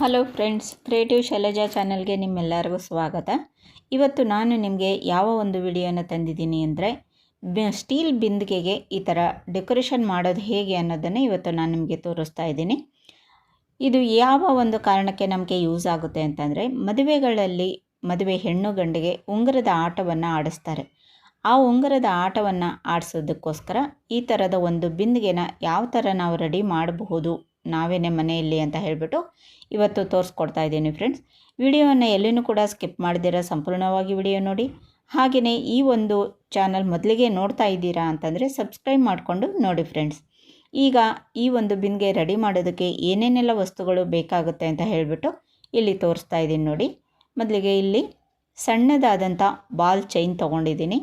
Hello friends creative Shailaja ಚಾನಲ್ಗೆ ನಿಮ್ಮೆಲ್ಲರಿಗೂ ಸ್ವಾಗತ. ಇವತ್ತು ನಾನು ನಿಮಗೆ ಯಾವ ಒಂದು ವಿಡಿಯೋನ ತಂದಿದ್ದೀನಿ ಅಂದರೆ ಸ್ಟೀಲ್ ಬಿಂದಿಗೆಗೆ ಈ ಥರ ಡೆಕೋರೇಷನ್ ಮಾಡೋದು ಹೇಗೆ ಅನ್ನೋದನ್ನು ಇವತ್ತು ನಾನು ನಿಮಗೆ ತೋರಿಸ್ತಾ ಇದ್ದೀನಿ. ಇದು ಯಾವ ಒಂದು ಕಾರಣಕ್ಕೆ ನಮಗೆ ಯೂಸ್ ಆಗುತ್ತೆ ಅಂತಂದರೆ, ಮದುವೆಗಳಲ್ಲಿ ಮದುವೆ ಹೆಣ್ಣು ಗಂಡಿಗೆ ಉಂಗುರದ ಆಟವನ್ನು ಆಡಿಸ್ತಾರೆ. ಆ ಉಂಗುರದ ಆಟವನ್ನು ಆಡಿಸೋದಕ್ಕೋಸ್ಕರ ಈ ಥರದ ಒಂದು ಬಿಂದಿಗೆನ ಯಾವ ಥರ ನಾವು ರೆಡಿ ಮಾಡಬಹುದು ನಾವೇನೇ ಮನೆಯಲ್ಲಿ ಅಂತ ಹೇಳಿಬಿಟ್ಟು ಇವತ್ತು ತೋರಿಸ್ಕೊಡ್ತಾ ಇದ್ದೀನಿ ಫ್ರೆಂಡ್ಸ್ ವಿಡಿಯೋವನ್ನು ಎಲ್ಲಿನೂ ಕೂಡ ಸ್ಕಿಪ್ ಮಾಡಿದಿರ, ಸಂಪೂರ್ಣವಾಗಿ ವಿಡಿಯೋ ನೋಡಿ. ಹಾಗೆಯೇ ಈ ಒಂದು ಚಾನಲ್ ಮೊದಲಿಗೆ ನೋಡ್ತಾ ಇದ್ದೀರಾ ಅಂತಂದರೆ ಸಬ್ಸ್ಕ್ರೈಬ್ ಮಾಡಿಕೊಂಡು ನೋಡಿ ಫ್ರೆಂಡ್ಸ್ ಈಗ ಈ ಒಂದು ಬಿನ್ಗೆ ರೆಡಿ ಮಾಡೋದಕ್ಕೆ ಏನೇನೆಲ್ಲ ವಸ್ತುಗಳು ಬೇಕಾಗುತ್ತೆ ಅಂತ ಹೇಳಿಬಿಟ್ಟು ಇಲ್ಲಿ ತೋರಿಸ್ತಾ ಇದ್ದೀನಿ ನೋಡಿ. ಮೊದಲಿಗೆ ಇಲ್ಲಿ ಸಣ್ಣದಾದಂಥ ಬಾಲ್ ಚೈನ್ ತೊಗೊಂಡಿದ್ದೀನಿ.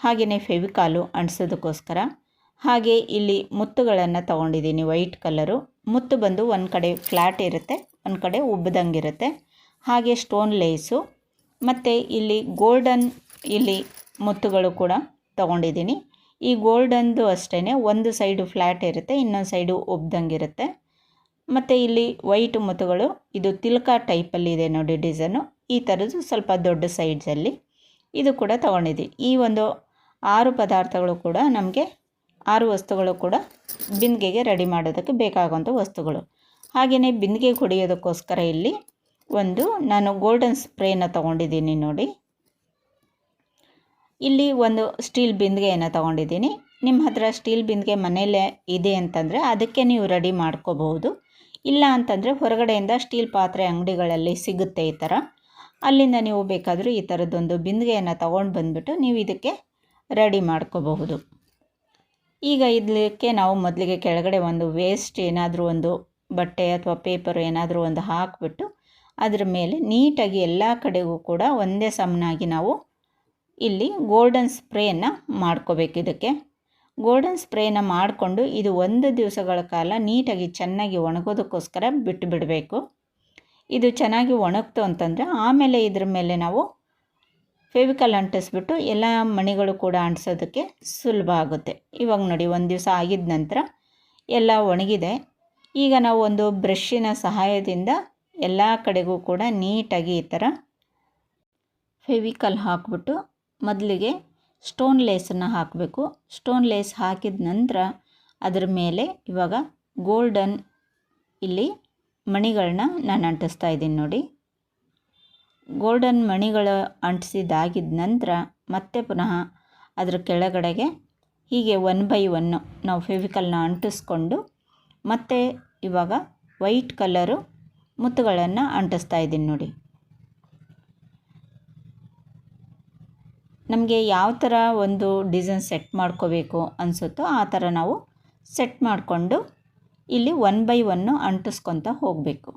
ಹಾಗೆಯೇ ಫೆವಿಕಾಲು ಅಂಟಿಸೋದಕ್ಕೋಸ್ಕರ ಹಾಗೆ ಇಲ್ಲಿ ಮುತ್ತುಗಳನ್ನು ತೊಗೊಂಡಿದ್ದೀನಿ ವೈಟ್ ಕಲರು. ಮುತ್ತು ಬಂದು ಒಂದು ಕಡೆ ಫ್ಲ್ಯಾಟ್ ಇರುತ್ತೆ, ಒಂದು ಕಡೆ ಉಬ್ಬದಂಗಿರುತ್ತೆ ಹಾಗೆ ಸ್ಟೋನ್ ಲೇಸು. ಮತ್ತು ಇಲ್ಲಿ ಗೋಲ್ಡನ್ ಇಲ್ಲಿ ಮುತ್ತುಗಳು ಕೂಡ ತೊಗೊಂಡಿದ್ದೀನಿ. ಈ ಗೋಲ್ಡನ್ದು ಅಷ್ಟೇ ಒಂದು ಸೈಡು ಫ್ಲ್ಯಾಟ್ ಇರುತ್ತೆ, ಇನ್ನೊಂದು ಸೈಡು ಉಬ್ದಂಗಿರುತ್ತೆ. ಮತ್ತು ಇಲ್ಲಿ ವೈಟ್ ಮುತ್ತುಗಳು, ಇದು ತಿಲ್ಕ ಟೈಪಲ್ಲಿ ಇದೆ ನೋಡಿ ಡಿಸೈನು. ಈ ಥರದ್ದು ಸ್ವಲ್ಪ ದೊಡ್ಡ ಸೈಡ್ಸಲ್ಲಿ ಇದು ಕೂಡ ತೊಗೊಂಡಿದ್ದೀನಿ. ಈ ಒಂದು ಆರು ಪದಾರ್ಥಗಳು ಕೂಡ ನಮಗೆ ಆರು ವಸ್ತುಗಳು ಕೂಡ ಬಿಂದಿಗೆಗೆ ರೆಡಿ ಮಾಡೋದಕ್ಕೆ ಬೇಕಾಗುವಂಥ ವಸ್ತುಗಳು. ಹಾಗೆಯೇ ಬಿಂದಿಗೆ ಹೊಡೆಯೋದಕ್ಕೋಸ್ಕರ ಇಲ್ಲಿ ಒಂದು ನಾನು ಗೋಲ್ಡನ್ ಸ್ಪ್ರೇನ ತೊಗೊಂಡಿದ್ದೀನಿ ನೋಡಿ. ಇಲ್ಲಿ ಒಂದು ಸ್ಟೀಲ್ ಬಿಂದಿಗೆಯನ್ನು ತೊಗೊಂಡಿದ್ದೀನಿ. ನಿಮ್ಮ ಹತ್ರ ಸ್ಟೀಲ್ ಬಿಂದಿಗೆ ಮನೆಯಲ್ಲೇ ಇದೆ ಅಂತಂದರೆ ಅದಕ್ಕೆ ನೀವು ರೆಡಿ ಮಾಡ್ಕೋಬಹುದು. ಇಲ್ಲ ಅಂತಂದರೆ ಹೊರಗಡೆಯಿಂದ ಸ್ಟೀಲ್ ಪಾತ್ರೆ ಅಂಗಡಿಗಳಲ್ಲಿ ಸಿಗುತ್ತೆ ಈ ಥರ. ಅಲ್ಲಿಂದ ನೀವು ಬೇಕಾದರೂ ಈ ಥರದ್ದೊಂದು ಬಿಂದಿಗೆಯನ್ನು ತೊಗೊಂಡು ಬಂದುಬಿಟ್ಟು ನೀವು ಇದಕ್ಕೆ ರೆಡಿ ಮಾಡ್ಕೋಬಹುದು. ಈಗ ಇದಕ್ಕೆ ನಾವು ಮೊದಲಿಗೆ ಕೆಳಗಡೆ ಒಂದು ವೇಸ್ಟ್ ಏನಾದರೂ ಒಂದು ಬಟ್ಟೆ ಅಥವಾ ಪೇಪರ್ ಏನಾದರೂ ಒಂದು ಹಾಕಿಬಿಟ್ಟು ಅದರ ಮೇಲೆ ನೀಟಾಗಿ ಎಲ್ಲ ಕಡೆಗೂ ಕೂಡ ಒಂದೇ ಸಮನಾಗಿ ನಾವು ಇಲ್ಲಿ ಗೋಲ್ಡನ್ ಸ್ಪ್ರೇಯನ್ನು ಮಾಡ್ಕೋಬೇಕು ಇದಕ್ಕೆ. ಗೋಲ್ಡನ್ ಸ್ಪ್ರೇನ ಮಾಡಿಕೊಂಡು ಇದು ಒಂದು ದಿವಸಗಳ ಕಾಲ ನೀಟಾಗಿ ಚೆನ್ನಾಗಿ ಒಣಗೋದಕ್ಕೋಸ್ಕರ ಬಿಟ್ಟು ಬಿಡಬೇಕು ಇದು ಚೆನ್ನಾಗಿ ಒಣಗ್ತು ಅಂತಂದರೆ ಆಮೇಲೆ ಇದ್ರ ಮೇಲೆ ನಾವು ಫೆವಿಕಲ್ ಅಂಟಿಸ್ಬಿಟ್ಟು ಎಲ್ಲ ಮಣಿಗಳು ಕೂಡ ಅಂಟಿಸೋದಕ್ಕೆ ಸುಲಭ ಆಗುತ್ತೆ. ಇವಾಗ ನೋಡಿ, ಒಂದು ದಿವಸ ಆಗಿದ ನಂತರ ಎಲ್ಲ ಒಣಗಿದೆ. ಈಗ ನಾವು ಒಂದು ಬ್ರಷ್ಷಿನ ಸಹಾಯದಿಂದ ಎಲ್ಲ ಕಡೆಗೂ ಕೂಡ ನೀಟಾಗಿ ಈ ಥರ ಫೆವಿಕಲ್ ಹಾಕಿಬಿಟ್ಟು ಮೊದಲಿಗೆ ಸ್ಟೋನ್ ಲೇಸನ್ನು ಹಾಕಬೇಕು. ಸ್ಟೋನ್ ಲೇಸ್ ಹಾಕಿದ ನಂತರ ಅದರ ಮೇಲೆ ಇವಾಗ ಗೋಲ್ಡನ್ ಇಲ್ಲಿ ಮಣಿಗಳನ್ನ ನಾನು ಅಂಟಿಸ್ತಾ ಇದ್ದೀನಿ ನೋಡಿ. ಗೋಲ್ಡನ್ ಮಣಿಗಳು ಅಂಟಿಸಿದಾಗಿದ ನಂತರ ಮತ್ತೆ ಪುನಃ ಅದರ ಕೆಳಗಡೆಗೆ ಹೀಗೆ ಒನ್ ಬೈ ಒನ್ನು ನಾವು ಫೆವಿಕಲ್ನ ಅಂಟಿಸ್ಕೊಂಡು ಮತ್ತೆ ಇವಾಗ ವೈಟ್ ಕಲರು ಮುತ್ತುಗಳನ್ನು ಅಂಟಿಸ್ತಾ ಇದ್ದೀನಿ ನೋಡಿ. ನಮಗೆ ಯಾವ ಥರ ಒಂದು ಡಿಸೈನ್ ಸೆಟ್ ಮಾಡ್ಕೋಬೇಕು ಅನಿಸುತ್ತೋ ಆ ಥರ ನಾವು ಸೆಟ್ ಮಾಡಿಕೊಂಡು ಇಲ್ಲಿ ಒನ್ ಬೈ ಒನ್ನು ಅಂಟಿಸ್ಕೊತ ಹೋಗಬೇಕು.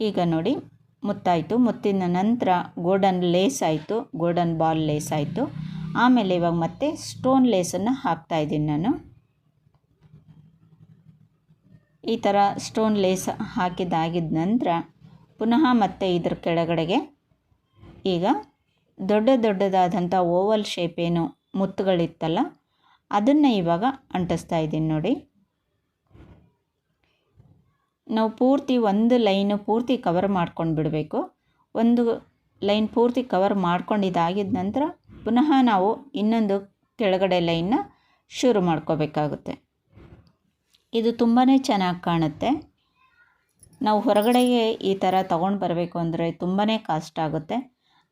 ಈಗ ನೋಡಿ ಮುತ್ತಾಯಿತು. ಮುತ್ತಿನ ನಂತರ ಗೋಲ್ಡನ್ ಲೇಸ್ ಆಯಿತು. ಗೋಲ್ಡನ್ ಬಾಲ್ ಲೇಸ್ ಆಯಿತು. ಆಮೇಲೆ ಇವಾಗ ಮತ್ತೆ ಸ್ಟೋನ್ ಲೇಸನ್ನು ಹಾಕ್ತಾಯಿದ್ದೀನಿ ನಾನು. ಈ ಥರ ಸ್ಟೋನ್ ಲೇಸ್ ಹಾಕಿದ್ದಾಗಿದ್ದ ನಂತರ ಪುನಃ ಮತ್ತೆ ಇದ್ರ ಕೆಳಗಡೆಗೆ ಈಗ ದೊಡ್ಡ ದೊಡ್ಡದಾದಂಥ ಓವಲ್ ಶೇಪ್ ಏನು ಮುತ್ತುಗಳಿತ್ತಲ್ಲ, ಅದನ್ನು ಇವಾಗ ಅಂಟಿಸ್ತಾ ಇದ್ದೀನಿ ನೋಡಿ. ನಾವು ಪೂರ್ತಿ ಒಂದು ಲೈನು ಪೂರ್ತಿ ಕವರ್ ಮಾಡ್ಕೊಂಡು ಬಿಡಬೇಕು. ಒಂದು ಲೈನ್ ಪೂರ್ತಿ ಕವರ್ ಮಾಡ್ಕೊಂಡಿದ್ದಾಗಿದ್ದ ನಂತರ ಪುನಃ ನಾವು ಇನ್ನೊಂದು ಕೆಳಗಡೆ ಲೈನ್ನ ಶುರು ಮಾಡ್ಕೋಬೇಕಾಗುತ್ತೆ. ಇದು ತುಂಬಾ ಚೆನ್ನಾಗಿ ಕಾಣುತ್ತೆ. ನಾವು ಹೊರಗಡೆಗೆ ಈ ಥರ ತೊಗೊಂಡು ಬರಬೇಕು ಅಂದರೆ ತುಂಬಾ ಕಾಸ್ಟ್ ಆಗುತ್ತೆ.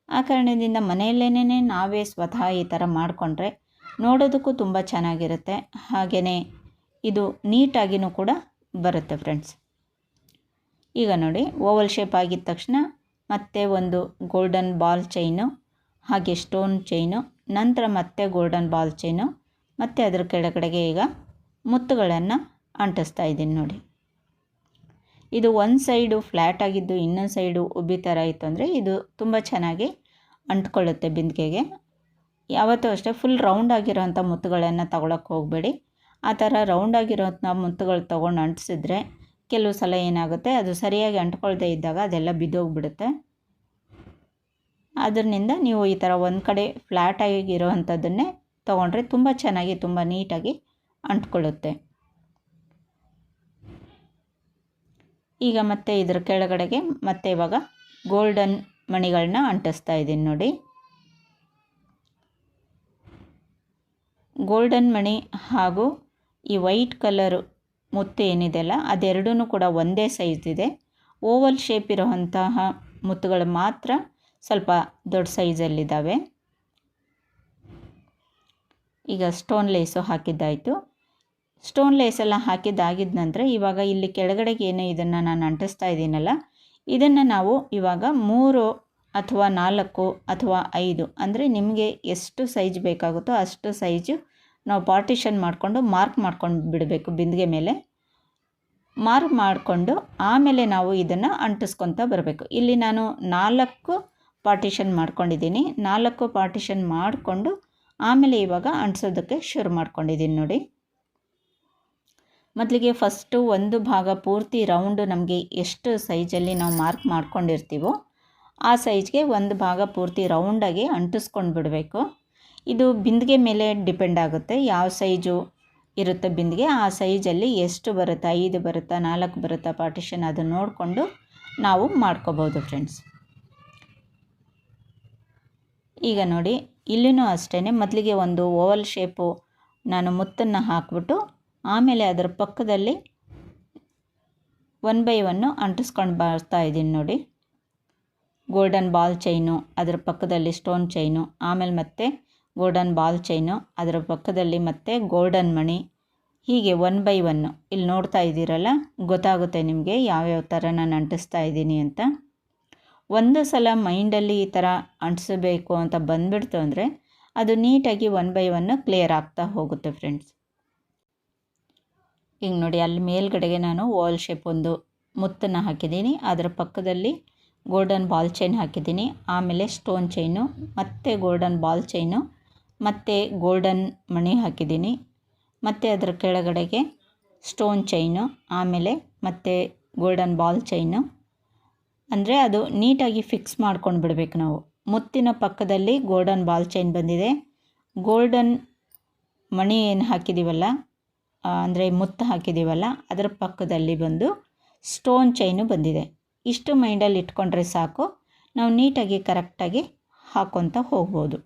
ಆ ಕಾರಣದಿಂದ ಮನೆಯಲ್ಲೇನೇ ನಾವೇ ಸ್ವತಃ ಈ ಥರ ಮಾಡಿಕೊಂಡ್ರೆ ನೋಡೋದಕ್ಕೂ ತುಂಬ ಚೆನ್ನಾಗಿರುತ್ತೆ. ಹಾಗೆಯೇ ಇದು ನೀಟಾಗಿಯೂ ಕೂಡ ಬರುತ್ತೆ ಫ್ರೆಂಡ್ಸ್ ಈಗ ನೋಡಿ, ಓವಲ್ ಶೇಪ್ ಆಗಿದ ತಕ್ಷಣ ಮತ್ತೆ ಒಂದು ಗೋಲ್ಡನ್ ಬಾಲ್ ಚೈನು ಹಾಗೆ ಸ್ಟೋನ್ ಚೈನು ನಂತರ ಮತ್ತೆ ಗೋಲ್ಡನ್ ಬಾಲ್ ಚೈನು ಮತ್ತು ಅದರ ಕೆಳಗಡೆಗೆ ಈಗ ಮುತ್ತುಗಳನ್ನು ಅಂಟಿಸ್ತಾ ಇದ್ದೀನಿ ನೋಡಿ. ಇದು ಒಂದು ಸೈಡು ಫ್ಲ್ಯಾಟ್ ಆಗಿದ್ದು ಇನ್ನೊಂದು ಸೈಡು ಉಬ್ಬಿ ಥರ ಇತ್ತು ಅಂದರೆ ಇದು ತುಂಬ ಚೆನ್ನಾಗಿ ಅಂಟ್ಕೊಳ್ಳುತ್ತೆ ಬಿಂದಿಗೆಗೆ. ಯಾವತ್ತೂ ಅಷ್ಟೇ ಫುಲ್ ರೌಂಡ್ ಆಗಿರೋವಂಥ ಮುತ್ತುಗಳನ್ನು ತಗೊಳಕ್ಕೆ ಹೋಗಬೇಡಿ. ಆ ಥರ ರೌಂಡ್ ಆಗಿರೋಂಥ ಮುತ್ತುಗಳು ತೊಗೊಂಡು ಅಂಟಿಸಿದ್ರೆ ಕೆಲವು ಸಲ ಏನಾಗುತ್ತೆ, ಅದು ಸರಿಯಾಗಿ ಅಂಟ್ಕೊಳ್ದೇ ಇದ್ದಾಗ ಅದೆಲ್ಲ ಬಿದ್ದೋಗ್ಬಿಡುತ್ತೆ. ಅದರಿಂದ ನೀವು ಈ ಥರ ಒಂದು ಕಡೆ ಫ್ಲ್ಯಾಟಾಗಿರೋ ಅಂಥದ್ದನ್ನೇ ತೊಗೊಂಡ್ರೆ ತುಂಬ ಚೆನ್ನಾಗಿ, ತುಂಬ ನೀಟಾಗಿ ಅಂಟ್ಕೊಳ್ಳುತ್ತೆ. ಈಗ ಮತ್ತೆ ಇದರ ಕೆಳಗಡೆಗೆ ಮತ್ತೆ ಇವಾಗ ಗೋಲ್ಡನ್ ಮಣಿಗಳನ್ನ ಅಂಟಿಸ್ತಾ ಇದ್ದೀನಿ ನೋಡಿ. ಗೋಲ್ಡನ್ ಮಣಿ ಹಾಗೂ ಈ ವೈಟ್ ಕಲರು ಮುತ್ತು ಏನಿದೆಯಲ್ಲ ಅದೆರಡೂ ಕೂಡ ಒಂದೇ ಸೈಜ್ ಇದೆ. ಓವಲ್ ಶೇಪ್ ಇರುವಂತಹ ಮುತ್ತುಗಳು ಮಾತ್ರ ಸ್ವಲ್ಪ ದೊಡ್ಡ ಸೈಜಲ್ಲಿದ್ದಾವೆ ಈಗ ಸ್ಟೋನ್ ಲೇಸು ಹಾಕಿದ್ದಾಯಿತು. ಸ್ಟೋನ್ ಲೇಸ್ ಎಲ್ಲ ಹಾಕಿದ್ದಾಗಿದ್ದ ನಂತರ ಇವಾಗ ಇಲ್ಲಿ ಕೆಳಗಡೆಗೆ ಏನು ಇದನ್ನು ನಾನು ಅಂಟಿಸ್ತಾ ಇದ್ದೀನಲ್ಲ, ಇದನ್ನು ನಾವು ಇವಾಗ ಮೂರು ಅಥವಾ ನಾಲ್ಕು ಅಥವಾ ಐದು ಅಂದರೆ ನಿಮಗೆ ಎಷ್ಟು ಸೈಜ್ ಬೇಕಾಗುತ್ತೋ ಅಷ್ಟು ಸೈಜು ನಾವು ಪಾರ್ಟಿಷನ್ ಮಾಡಿಕೊಂಡು ಮಾರ್ಕ್ ಮಾಡ್ಕೊಂಡು ಬಿಡಬೇಕು ಬಿಂದಿಗೆ ಮೇಲೆ. ಮಾರ್ಕ್ ಮಾಡಿಕೊಂಡು ಆಮೇಲೆ ನಾವು ಇದನ್ನು ಅಂಟಿಸ್ಕೊತ ಬರಬೇಕು. ಇಲ್ಲಿ ನಾನು ನಾಲ್ಕು ಪಾರ್ಟಿಷನ್ ಮಾಡ್ಕೊಂಡಿದ್ದೀನಿ. ನಾಲ್ಕು ಪಾರ್ಟಿಷನ್ ಮಾಡಿಕೊಂಡು ಆಮೇಲೆ ಇವಾಗ ಅಂಟಿಸೋದಕ್ಕೆ ಶುರು ಮಾಡ್ಕೊಂಡಿದ್ದೀನಿ ನೋಡಿ. ಮೊದಲಿಗೆ ಫಸ್ಟು ಒಂದು ಭಾಗ ಪೂರ್ತಿ ರೌಂಡು ನಮಗೆ ಎಷ್ಟು ಸೈಜಲ್ಲಿ ನಾವು ಮಾರ್ಕ್ ಮಾಡ್ಕೊಂಡಿರ್ತೀವೋ ಆ ಸೈಜ್ಗೆ ಒಂದು ಭಾಗ ಪೂರ್ತಿ ರೌಂಡಾಗಿ ಅಂಟಿಸ್ಕೊಂಡು ಬಿಡಬೇಕು ಇದು ಬಿಂದಿಗೆ ಮೇಲೆ ಡಿಪೆಂಡ್ ಆಗುತ್ತೆ. ಯಾವ ಸೈಜು ಇರುತ್ತೆ ಬಿಂದಿಗೆ? ಆ ಸೈಜಲ್ಲಿ ಎಷ್ಟು ಬರುತ್ತಾ? ಐದು ಬರುತ್ತಾ, ನಾಲ್ಕು ಬರುತ್ತಾ, ಪಾರ್ಟಿಷನ್ ಅದು ನೋಡಿಕೊಂಡು ನಾವು ಮಾಡ್ಕೋಬೋದು ಫ್ರೆಂಡ್ಸ್. ಈಗ ನೋಡಿ, ಇಲ್ಲಿನೂ ಅಷ್ಟೇ ಮೊದಲಿಗೆ ಒಂದು ಓವಲ್ ಶೇಪು ನಾನು ಮುತ್ತನ್ನು ಹಾಕ್ಬಿಟ್ಟು ಆಮೇಲೆ ಅದರ ಪಕ್ಕದಲ್ಲಿ ಒನ್ ಬೈ ಒನ್ನು ಅಂಟಿಸ್ಕೊಂಡು ಬರ್ತಾ ಇದ್ದೀನಿ ನೋಡಿ. ಗೋಲ್ಡನ್ ಬಾಲ್ ಚೈನು, ಅದರ ಪಕ್ಕದಲ್ಲಿ ಸ್ಟೋನ್ ಚೈನು, ಆಮೇಲೆ ಮತ್ತೆ ಗೋಲ್ಡನ್ ಬಾಲ್ ಚೈನು, ಅದರ ಪಕ್ಕದಲ್ಲಿ ಮತ್ತೆ ಗೋಲ್ಡನ್ ಮಣಿ. ಹೀಗೆ ಒನ್ ಬೈ ಒನ್ನು ಇಲ್ಲಿ ನೋಡ್ತಾ ಇದ್ದೀರಲ್ಲ, ಗೊತ್ತಾಗುತ್ತೆ ನಿಮಗೆ ಯಾವ್ಯಾವ ಥರ ನಾನು ಅಂಟಿಸ್ತಾ ಇದ್ದೀನಿ ಅಂತ. ಒಂದು ಸಲ ಮೈಂಡಲ್ಲಿ ಈ ಥರ ಅಂಟಿಸಬೇಕು ಅಂತ ಬಂದುಬಿಡ್ತು ಅಂದರೆ ಅದು ನೀಟಾಗಿ ಒನ್ ಬೈ ಒನ್ನು ಕ್ಲಿಯರ್ ಆಗ್ತಾ ಹೋಗುತ್ತೆ ಫ್ರೆಂಡ್ಸ್. ಈಗ ನೋಡಿ, ಅಲ್ಲಿ ಮೇಲ್ಗಡೆಗೆ ನಾನು ವಾಲ್ ಶೇಪ್ ಒಂದು ಮುತ್ತನ್ನು ಹಾಕಿದ್ದೀನಿ, ಅದರ ಪಕ್ಕದಲ್ಲಿ ಗೋಲ್ಡನ್ ಬಾಲ್ ಚೈನ್ ಹಾಕಿದ್ದೀನಿ, ಆಮೇಲೆ ಸ್ಟೋನ್ ಚೈನು, ಮತ್ತು ಗೋಲ್ಡನ್ ಬಾಲ್ ಚೈನು ಮತ್ತು ಗೋಲ್ಡನ್ ಮಣಿ ಹಾಕಿದ್ದೀನಿ. ಮತ್ತು ಅದರ ಕೆಳಗಡೆಗೆ ಸ್ಟೋನ್ ಚೈನು ಆಮೇಲೆ ಮತ್ತು ಗೋಲ್ಡನ್ ಬಾಲ್ ಚೈನು ಅಂದರೆ ಅದು ನೀಟಾಗಿ ಫಿಕ್ಸ್ ಮಾಡ್ಕೊಂಡು ಬಿಡಬೇಕು ನಾವು. ಮುತ್ತಿನ ಪಕ್ಕದಲ್ಲಿ ಗೋಲ್ಡನ್ ಬಾಲ್ ಚೈನ್ ಬಂದಿದೆ. ಗೋಲ್ಡನ್ ಮಣಿ ಏನು ಹಾಕಿದ್ದೀವಲ್ಲ ಅಂದರೆ ಮುತ್ತು ಹಾಕಿದ್ದೀವಲ್ಲ ಅದರ ಪಕ್ಕದಲ್ಲಿ ಬಂದು ಸ್ಟೋನ್ ಚೈನು ಬಂದಿದೆ. ಇಷ್ಟು ಮೈಂಡಲ್ಲಿ ಇಟ್ಕೊಂಡ್ರೆ ಸಾಕು. ನಾವು ನೀಟಾಗಿ ಕರೆಕ್ಟಾಗಿ ಹಾಕ್ಕೊತ ಹೋಗ್ಬೋದು.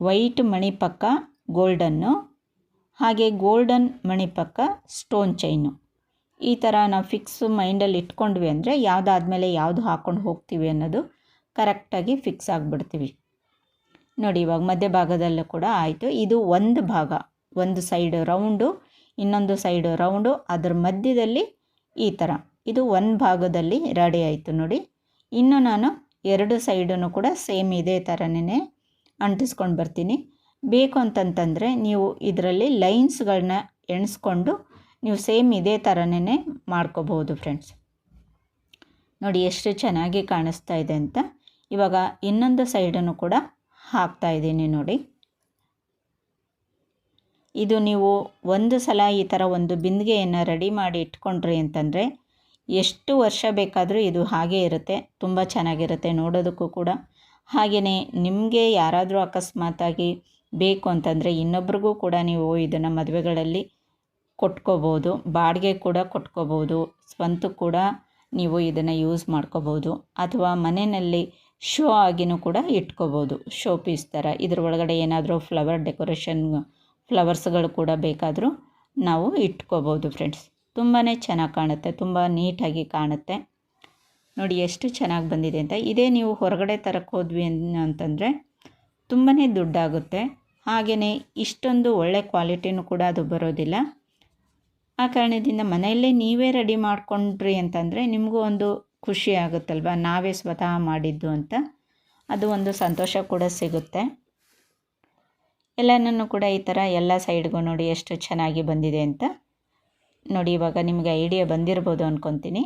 ವೈಟ್ ಮಣಿಪಕ್ಕ ಗೋಲ್ಡನ್ನು, ಹಾಗೆ ಗೋಲ್ಡನ್ ಮಣಿಪಕ್ಕ ಸ್ಟೋನ್ ಚೈನು. ಈ ಥರ ನಾವು ಫಿಕ್ಸ್ ಮೈಂಡಲ್ಲಿ ಇಟ್ಕೊಂಡ್ವಿ ಅಂದರೆ ಯಾವುದಾದ್ಮೇಲೆ ಯಾವುದು ಹಾಕ್ಕೊಂಡು ಹೋಗ್ತೀವಿ ಅನ್ನೋದು ಕರೆಕ್ಟಾಗಿ ಫಿಕ್ಸ್ ಆಗಿಬಿಡ್ತೀವಿ. ನೋಡಿ, ಇವಾಗ ಮಧ್ಯಭಾಗದಲ್ಲೂ ಕೂಡ ಆಯಿತು. ಇದು ಒಂದು ಭಾಗ, ಒಂದು ಸೈಡು ರೌಂಡು, ಇನ್ನೊಂದು ಸೈಡು ರೌಂಡು, ಅದರ ಮಧ್ಯದಲ್ಲಿ ಈ ಥರ ಇದು ಒಂದು ಭಾಗದಲ್ಲಿ ರೆಡಿ ಆಯಿತು ನೋಡಿ. ಇನ್ನು ನಾನು ಎರಡು ಸೈಡನ್ನು ಕೂಡ ಸೇಮ್ ಇದೇ ಥರನೇ ಅಂಟಿಸ್ಕೊಂಡು ಬರ್ತೀನಿ. ಬೇಕು ಅಂತಂತಂದರೆ ನೀವು ಇದರಲ್ಲಿ ಲೈನ್ಸ್ಗಳನ್ನ ಎಣಿಸ್ಕೊಂಡು ನೀವು ಸೇಮ್ ಇದೇ ಥರನೇ ಮಾಡ್ಕೋಬಹುದು ಫ್ರೆಂಡ್ಸ್. ನೋಡಿ ಎಷ್ಟು ಚೆನ್ನಾಗಿ ಕಾಣಿಸ್ತಾ ಇದೆ ಅಂತ. ಇವಾಗ ಇನ್ನೊಂದು ಸೈಡನ್ನು ಕೂಡ ಹಾಕ್ತಾ ಇದ್ದೀನಿ ನೋಡಿ. ಇದು ನೀವು ಒಂದು ಸಲ ಈ ಥರ ಒಂದು ಬಿಂದಿಗೆಯನ್ನು ರೆಡಿ ಮಾಡಿ ಇಟ್ಕೊಂಡ್ರಿ ಅಂತಂದರೆ ಎಷ್ಟು ವರ್ಷ ಬೇಕಾದರೂ ಇದು ಹಾಗೇ ಇರುತ್ತೆ. ತುಂಬ ಚೆನ್ನಾಗಿರುತ್ತೆ ನೋಡೋದಕ್ಕೂ ಕೂಡ. ಹಾಗೆಯೇ ನಿಮಗೆ ಯಾರಾದರೂ ಅಕಸ್ಮಾತಾಗಿ ಬೇಕು ಅಂತಂದರೆ ಇನ್ನೊಬ್ರಿಗೂ ಕೂಡ ನೀವು ಇದನ್ನು ಮದುವೆಗಳಲ್ಲಿ ಕೊಟ್ಕೋಬೋದು, ಬಾಡಿಗೆ ಕೂಡ ಕೊಟ್ಕೋಬೋದು, ಸ್ವಂತ ಕೂಡ ನೀವು ಇದನ್ನು ಯೂಸ್ ಮಾಡ್ಕೋಬೋದು ಅಥವಾ ಮನೆಯಲ್ಲಿ ಶೋ ಆಗಿನೂ ಕೂಡ ಇಟ್ಕೋಬೋದು ಶೋ ಪೀಸ್ ಥರ ಇದ್ರ ಒಳಗಡೆ ಏನಾದರೂ ಫ್ಲವರ್ ಡೆಕೋರೇಷನ್ ಫ್ಲವರ್ಸ್ಗಳು ಕೂಡ ಬೇಕಾದರೂ ನಾವು ಇಟ್ಕೋಬೋದು ಫ್ರೆಂಡ್ಸ್ ತುಂಬಾ ಚೆನ್ನಾಗಿ ಕಾಣುತ್ತೆ, ತುಂಬ ನೀಟಾಗಿ ಕಾಣುತ್ತೆ. ನೋಡಿ, ಎಷ್ಟು ಚೆನ್ನಾಗಿ ಬಂದಿದೆ ಅಂತ. ಇದೇ ನೀವು ಹೊರಗಡೆ ತರಕ್ಕೆ ಹೋದ್ವಿ ಅಂತಂದರೆ ತುಂಬಾ ದುಡ್ಡಾಗುತ್ತೆ. ಹಾಗೆಯೇ ಇಷ್ಟೊಂದು ಒಳ್ಳೆ ಕ್ವಾಲಿಟಿನೂ ಕೂಡ ಅದು ಬರೋದಿಲ್ಲ. ಆ ಕಾರಣದಿಂದ ಮನೆಯಲ್ಲೇ ನೀವೇ ರೆಡಿ ಮಾಡಿಕೊಂಡ್ರಿ ಅಂತಂದರೆ ನಿಮಗೂ ಒಂದು ಖುಷಿ ಆಗುತ್ತಲ್ವ? ನಾವೇ ಸ್ವತಃ ಮಾಡಿದ್ದು ಅಂತ. ಅದು ಒಂದು ಸಂತೋಷ ಕೂಡ ಸಿಗುತ್ತೆ. ಎಲ್ಲನೂ ಕೂಡ ಈ ಥರ ಎಲ್ಲ ಸೈಡ್ಗೂ ನೋಡಿ ಎಷ್ಟು ಚೆನ್ನಾಗಿ ಬಂದಿದೆ ಅಂತ. ನೋಡಿ, ಇವಾಗ ನಿಮಗೆ ಐಡಿಯಾ ಬಂದಿರ್ಬೋದು ಅಂದ್ಕೊತೀನಿ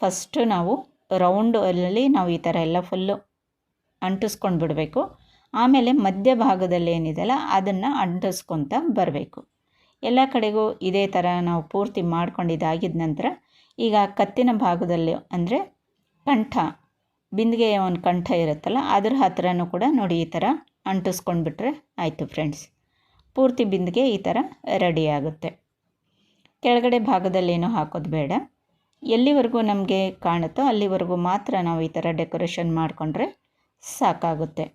ಫಸ್ಟು ನಾವು ರೌಂಡಲ್ಲಿ ನಾವು ಈ ಥರ ಎಲ್ಲ ಫುಲ್ಲು ಅಂಟಿಸ್ಕೊಂಡು ಬಿಡಬೇಕು. ಆಮೇಲೆ ಮಧ್ಯ ಭಾಗದಲ್ಲಿ ಏನಿದೆಯಲ್ಲ, ಅದನ್ನು ಅಂಟಿಸ್ಕೊತ ಬರಬೇಕು. ಎಲ್ಲ ಕಡೆಗೂ ಇದೇ ಥರ ನಾವು ಪೂರ್ತಿ ಮಾಡ್ಕೊಂಡಿದ್ದಾಗಿದ್ದ ನಂತರ ಈಗ ಕತ್ತಿನ ಭಾಗದಲ್ಲಿ ಅಂದರೆ ಕಂಠ ಬಿಂದಿಗೆಯ ಒಂದು ಕಂಠ ಇರುತ್ತಲ್ಲ, ಅದ್ರ ಹತ್ರನೂ ಕೂಡ ನೋಡಿ ಈ ಥರ ಅಂಟಿಸ್ಕೊಂಡ್ಬಿಟ್ರೆ ಆಯಿತು ಫ್ರೆಂಡ್ಸ್ ಪೂರ್ತಿ ಬಿಂದಿಗೆ ಈ ಥರ ರೆಡಿ ಆಗುತ್ತೆ. ಕೆಳಗಡೆ ಭಾಗದಲ್ಲೇನೂ ಹಾಕೋದು ಬೇಡ. ಎಲ್ಲಿವರೆಗೂ ನಮಗೆ ಕಾಣುತ್ತೋ ಅಲ್ಲಿವರೆಗೂ ಮಾತ್ರ ನಾವು ಈ ಥರ ಡೆಕೋರೇಷನ್ ಮಾಡಿಕೊಂಡ್ರೆ ಸಾಕಾಗುತ್ತೆ.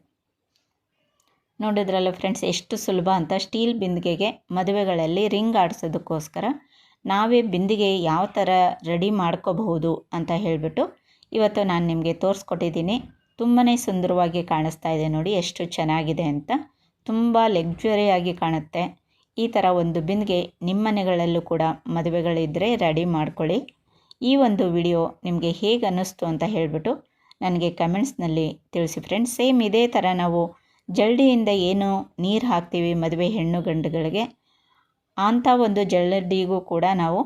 ನೋಡಿದ್ರಲ್ಲ ಫ್ರೆಂಡ್ಸ್, ಎಷ್ಟು ಸುಲಭ ಅಂತ ಸ್ಟೀಲ್ ಬಿಂದಿಗೆಗೆ ಮದುವೆಗಳಲ್ಲಿ ರಿಂಗ್ ಆಡಿಸೋದಕ್ಕೋಸ್ಕರ ನಾವೇ ಬಿಂದಿಗೆ ಯಾವ ಥರ ರೆಡಿ ಮಾಡ್ಕೋಬಹುದು ಅಂತ ಹೇಳಿಬಿಟ್ಟು ಇವತ್ತು ನಾನು ನಿಮಗೆ ತೋರಿಸ್ಕೊಟ್ಟಿದ್ದೀನಿ. ತುಂಬಾ ಸುಂದರವಾಗಿ ಕಾಣಿಸ್ತಾ ಇದೆ ನೋಡಿ, ಎಷ್ಟು ಚೆನ್ನಾಗಿದೆ ಅಂತ. ತುಂಬ ಲಗ್ಜುರಿಯಾಗಿ ಕಾಣುತ್ತೆ. ಈ ಥರ ಒಂದು ಬಿಂದಿಗೆ ನಿಮ್ಮ ಮನೆಗಳಲ್ಲೂ ಕೂಡ ಮದುವೆಗಳಿದ್ದರೆ ರೆಡಿ ಮಾಡ್ಕೊಳ್ಳಿ. ಈ ಒಂದು ವಿಡಿಯೋ ನಿಮಗೆ ಹೇಗೆ ಅನ್ನಿಸ್ತು ಅಂತ ಹೇಳಿಬಿಟ್ಟು ನನಗೆ ಕಮೆಂಟ್ಸ್ನಲ್ಲಿ ತಿಳಿಸಿ ಫ್ರೆಂಡ್ಸ್ ಸೇಮ್ ಇದೇ ಥರ ನಾವು ಜಲ್ಡಿಯಿಂದ ಏನು ನೀರು ಹಾಕ್ತೀವಿ ಮದುವೆ ಹೆಣ್ಣು ಗಂಡುಗಳಿಗೆ, ಅಂಥ ಒಂದು ಜಲ್ಡಿಗೂ ಕೂಡ ನಾವು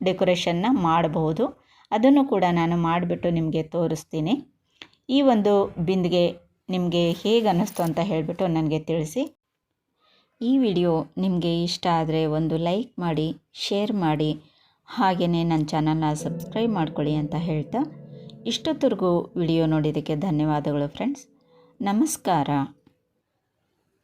ಡೆಕೋರೇಷನ್ನ ಮಾಡಬಹುದು. ಅದನ್ನು ಕೂಡ ನಾನು ಮಾಡಿಬಿಟ್ಟು ನಿಮಗೆ ತೋರಿಸ್ತೀನಿ. ಈ ಒಂದು ಬಿಂದಿಗೆ ನಿಮಗೆ ಹೇಗೆ ಅನ್ನಿಸ್ತು ಅಂತ ಹೇಳಿಬಿಟ್ಟು ನನಗೆ ತಿಳಿಸಿ. ಈ ವಿಡಿಯೋ ನಿಮಗೆ ಇಷ್ಟ ಆದರೆ ಒಂದು ಲೈಕ್ ಮಾಡಿ ಶೇರ್ ಮಾಡಿ ಹಾಗೆಯೇ ನನ್ನ ಚಾನಲ್ನ ಸಬ್ಸ್ಕ್ರೈಬ್ ಮಾಡ್ಕೊಳ್ಳಿ ಅಂತ ಹೇಳ್ತಾ ಇಷ್ಟೊತ್ತರೆಗೂ ವಿಡಿಯೋ ನೋಡಿದ್ದಕ್ಕೆ ಧನ್ಯವಾದಗಳು ಫ್ರೆಂಡ್ಸ್. ನಮಸ್ಕಾರ.